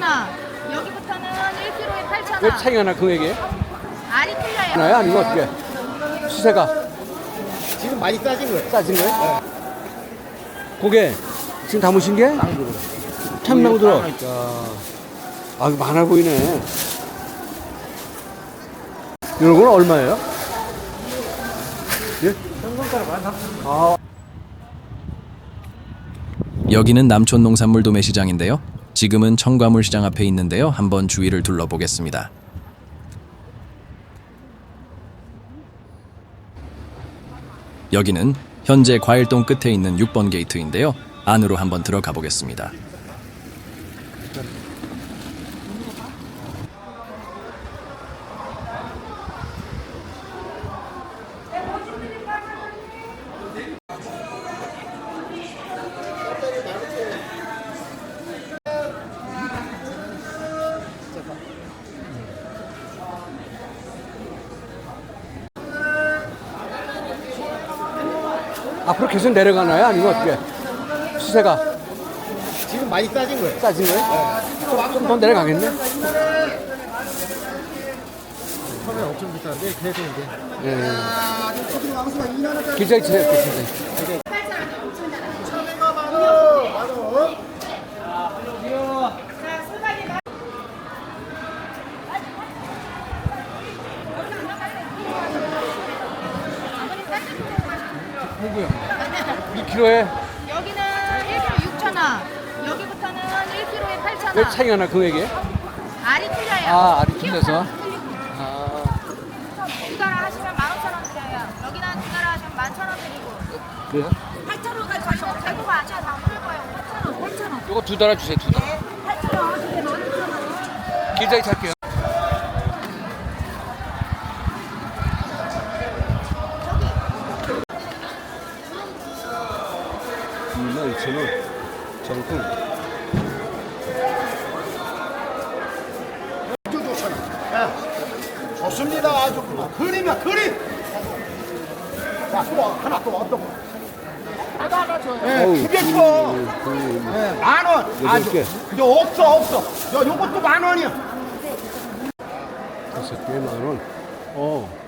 6,000원. 여기부터는 1kg에 8,000원. 왜 차이가 나 금액이? 알이 틀려요. 나요? 아니면 어떻게? 수세가 지금 많이 싸진 거예요. 싸진 거예요? 고개 지금 담으신 게? 참나무 들어. 아, 이거 많아 보이네. 이런 건 얼마예요? 예? 아, 여기는 남촌 농산물 도매시장인데요. 지금은 청과물 시장 앞에 있는데요. 한번 주위를 둘러보겠습니다. 여기는 현재 과일동 끝에 있는 6번 게이트인데요. 안으로 한번 들어가 보겠습니다. 앞으로 계속 내려가나요? 아니면 어떻게? 수세가 지금 많이 싸진 거예요. 싸진 거예요? 좀더 내려가겠네? 처음에 엄청 비싼데 계속 이제 예. 기자이 치세요, 기자이. 2kg에 여기는 1kg 6,000원. 여기부터는 1kg에 8,000원. 왜 차이가 나 금액이? 알이 틀려요. 아, 알이 틀려서. 아, 두 달아 하시면 15,000원 드려요. 여기는 두 달아 하시면 11,000원 드리고. 그래요? 8,000원까지 가시면 되고 가셔야 다 풀릴 거예요. 8,000원, 8,000원. 요거 두 달아 주세요, 두 달. 8,000원 하시면 11,000원. 기자이 찰게요. 이만 이천 원. 정품. 좋습니다. 아주 그림이야 그림. 자, 또 하나 또 어떤 거? 예, 어우, 두개 쳐. 음, 예, 만 원. 아주. 개. 이거 없어 없어. 야, 요것도 만 원이야. 다섯 개에 만 원. 어.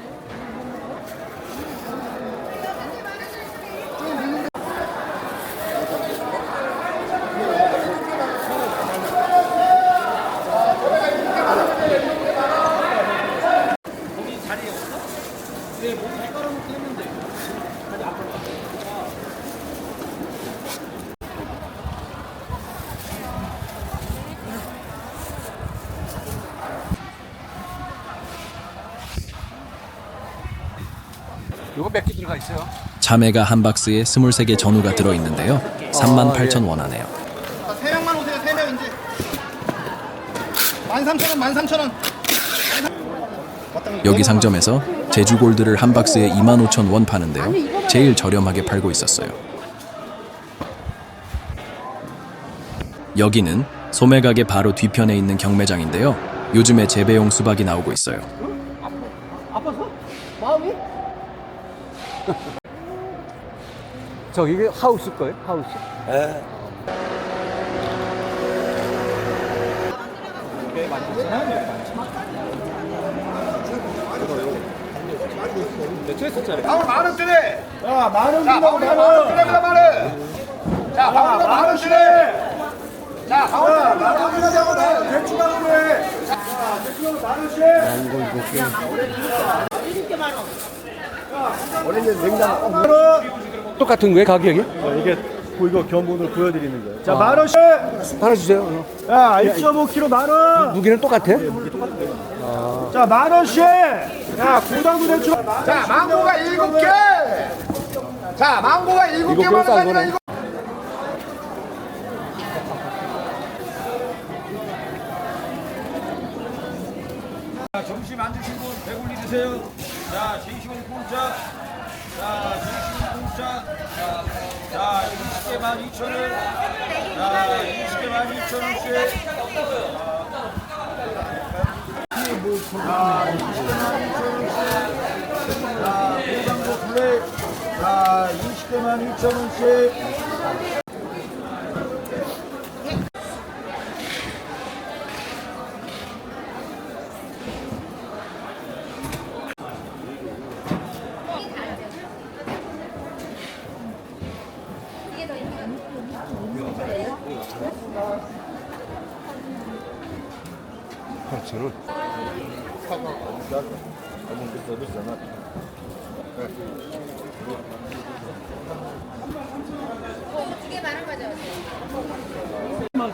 참외가 한 박스에 23개 전후가 들어 있는데요. 38,000원 하네요. 자, 세 명만 오세요. 세 명 이제. 만 삼천 원, 만 삼천 원. 여기 상점에서 제주 골드를 한 박스에 25,000원 파는데요. 제일 저렴하게 팔고 있었어요. 여기는 소매 가게 바로 뒤편에 있는 경매장인데요. 요즘에 재배용 수박이 나오고 있어요. 아파서? 마음이? 저기 이게 하우스 거예요? 하우스? 방울 만 원짜리. 야, 만 원. 자, 방울 만 원짜리입니다, 만 원. 자, 방울 만 원짜리. 자, 방울 만 원짜리라고 나 대충 방울해. 자, 대충 만 원씩. 원래는 냉장 만 원. 똑같은 거예요, 가격이? 어, 이게 보- 이거 견본으로 보여드리는 거예요. 자, 아. 만 원씩. 하나 주세요. 어. 야, 1.5kg 만 원. 무게는 똑같아? 자, 만 원씩. 야, 고당도 대충. 자, 망고가 일곱 개. 자, 망고가 일곱 일곱 개만 개는 싼 가지고 거네. 이거. 점심 안 드신 분 배불리 드세요. 자, 진식은 공짜. 자, 진식은 공짜. 자, 자 20개 만 2,000원. 자, 20개 만 2,000원씩. 자, 고당도 블랙. 자, 20개 만 2,000원씩.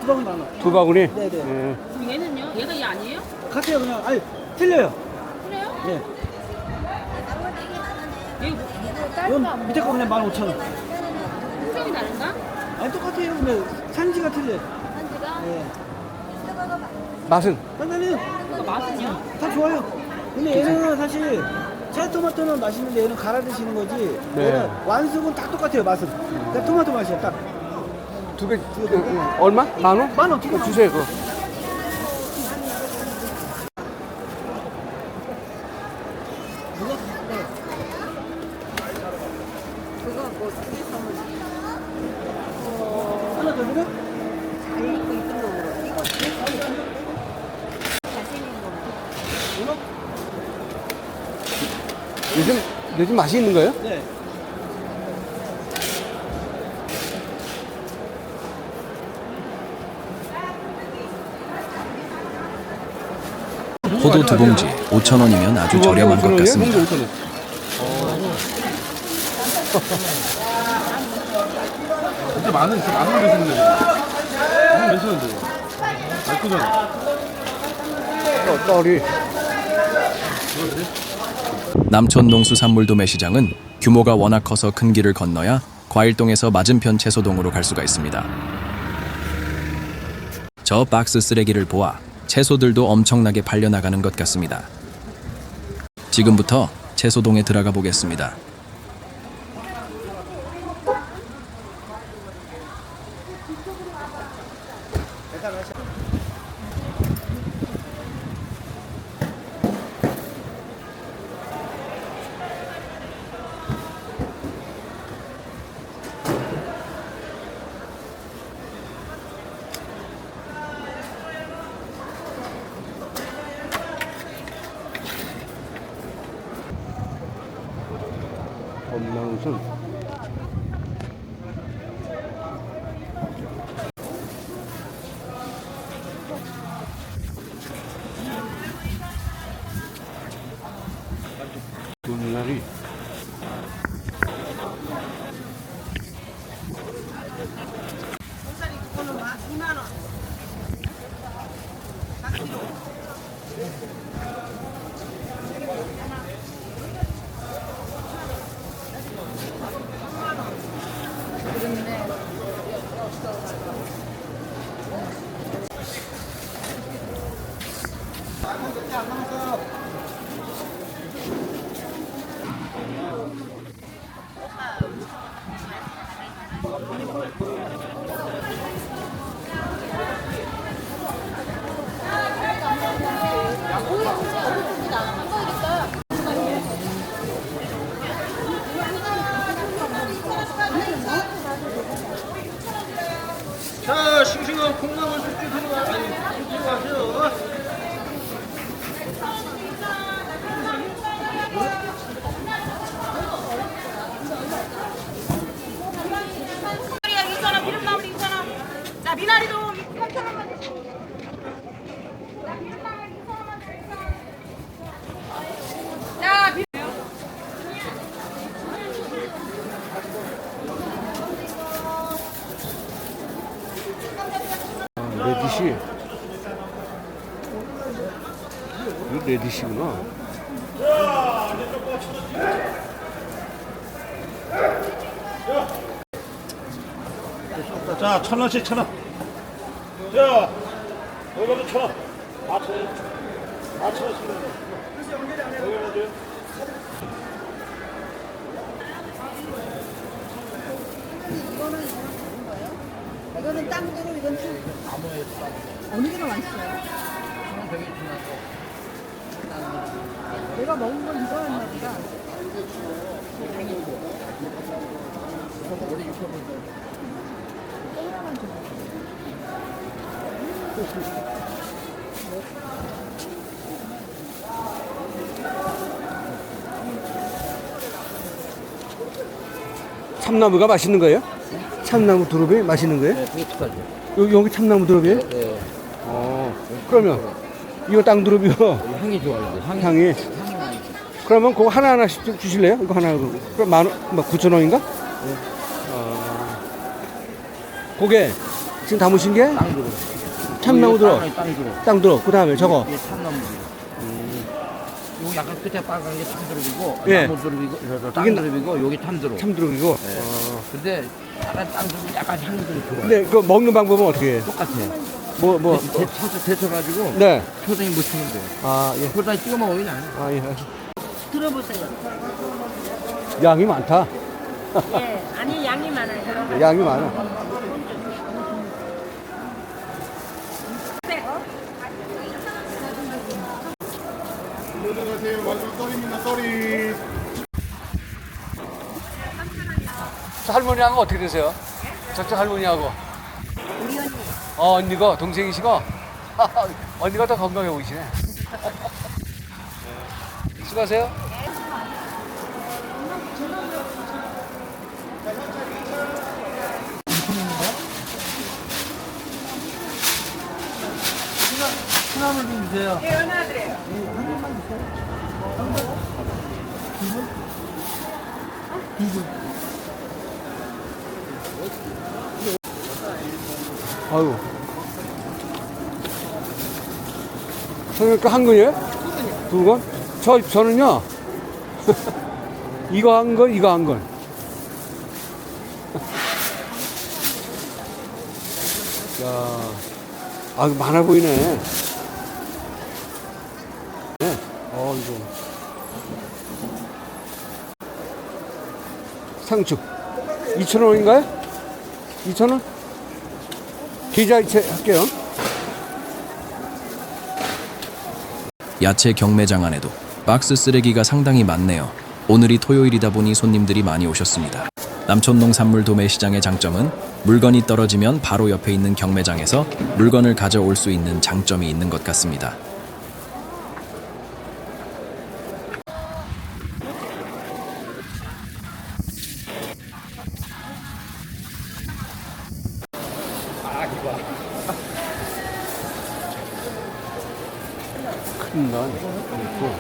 두방 나눠. 두 바구니? 네네. 예. 얘는요? 얘가 얘 아니에요? 같아요 그냥. 아니 틀려요. 그래요? 네. 얘 뭐, 이건 밑에 거 그냥 15,000원. 품종이 다른가? 아니 똑같아요. 근데 산지가 틀려요. 산지가? 네. 맛은? 단단해요. 그 맛은요? 다 좋아요. 근데 얘는 사실 찰토마토는 맛있는데 얘는 갈아 드시는 거지. 네. 얘는 완숙은 다 똑같아요 맛은. 그냥 토마토 맛이야 딱. 두 개, 그, 그, 얼마? 만 원? 만 원, 두 개. 주세요, 그거. 요즘, 요즘 맛이 있는 거예요? 네. 포도 두 봉지 5,000원이면 아주 저렴한 것 같습니다. 홍조 5,000원. 진짜 많은 진짜 많은 걸 드시는데. 무슨 괜찮은데 이거. 어, 떨이. 남촌 농수산물 도 매시장은 규모가 워낙 커서 큰 길을 건너야 과일동에서 맞은편 채소동으로 갈 수가 있습니다. 저 박스 쓰레기를 보아 채소들도 엄청나게 팔려나가는 것 같습니다. 지금부터 채소동에 들어가 보겠습니다. 자, 이거 레디시구나. 자, 천 원씩 천 원. 자, 이거도 천 원. 아 천 원. 아 천 원씩. 여기 먼저. 이거는 땅두루 이건 쭉 어느 게더 맛있어요? 내가 먹은 건 이거였나 보다. 참나무가 맛있는 거예요? 참나무 두릅이 맛있는 거예요? 네. 여기, 여기 참나무 두릅이에요? 네. 어, 그러면 이거 땅두릅이요. 향이 좋아요. 향이 향이. 그러면 그거 하나 하나씩 좀 주실래요? 이거 하나 그럼 만 원, 뭐 9천 원인가? 어. 그게 지금 담으신 게 땅두릅. 참나무 들어, 땅두릅. 땅 들어. 그 다음에 저거 이게 참나무 들어. 요 약간 끝에 빨간 게 참두릅이고 예. 나무 두릅이고 저 이게 땅두릅이고 여기 참두릅. 참두릅이고. 네. 어. 근데 약간 땅두릅 약간 향이 좀 좋아요. 근데 그 먹는 방법은 어떻게 해요? 똑같아. 뭐 뭐? 데, 데쳐서 데쳐가지고 네. 초장에 묻히면 돼. 아 예. 초장에 찍어 먹으면 나. 아 예. 들어보세요. 양이 많다. 예, 아니 양이 많아요. 양이 많아. 할머니하고 어떻게 되세요? 저쪽 할머니하고. 어 언니가 동생이시고. 언니가 더 건강해 보이시네. 네. 수고하세요. 하나만 좀 주세요. 아유. 저는 그한 근이에요? 두 건? 저, 저는요. 이거 한 건, 이거 한 건. 야, 아, 많아 보이네. 네. 어, 이거. 상추. 2,000원인가요? 2,000원? 계좌 이체 할게요. 야채 경매장 안에도 박스 쓰레기가 상당히 많네요. 오늘이 토요일이다 보니 손님들이 많이 오셨습니다. 남촌 농 산물 도매 시장의 장점은 물건이 떨어지면 바로 옆에 있는 경매장에서 물건을 가져올 수 있는 장점이 있는 것 같습니다. 큰건 있고.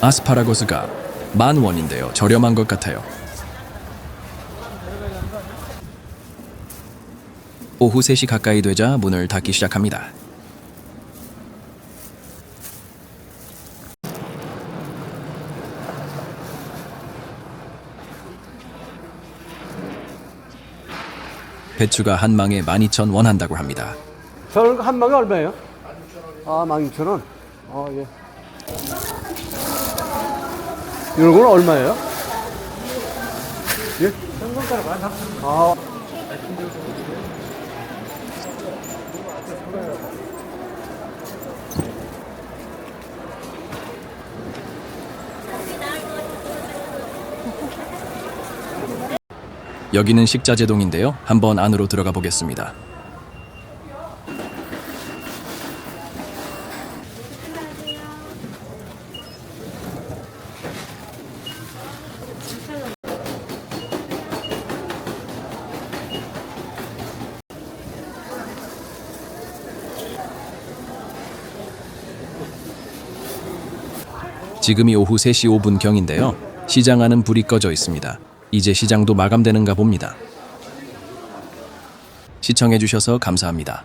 아스파라거스가 만 원인데요. 저렴한 것 같아요. 오후 3시 가까이 되자 문을 닫기 시작합니다. 배추가 한 망에 12,000원 한다고 합니다. 저는 한 망에 얼마예요? 아, 12,000원. 아, 예. 이런 건 얼마예요? 예? 아. 여기는 식자재동인데요. 한번 안으로 들어가 보겠습니다. 지금이 오후 3시 5분경인데요. 시장 안은 불이 꺼져 있습니다. 이제 시장도 마감되는가 봅니다. 시청해주셔서 감사합니다.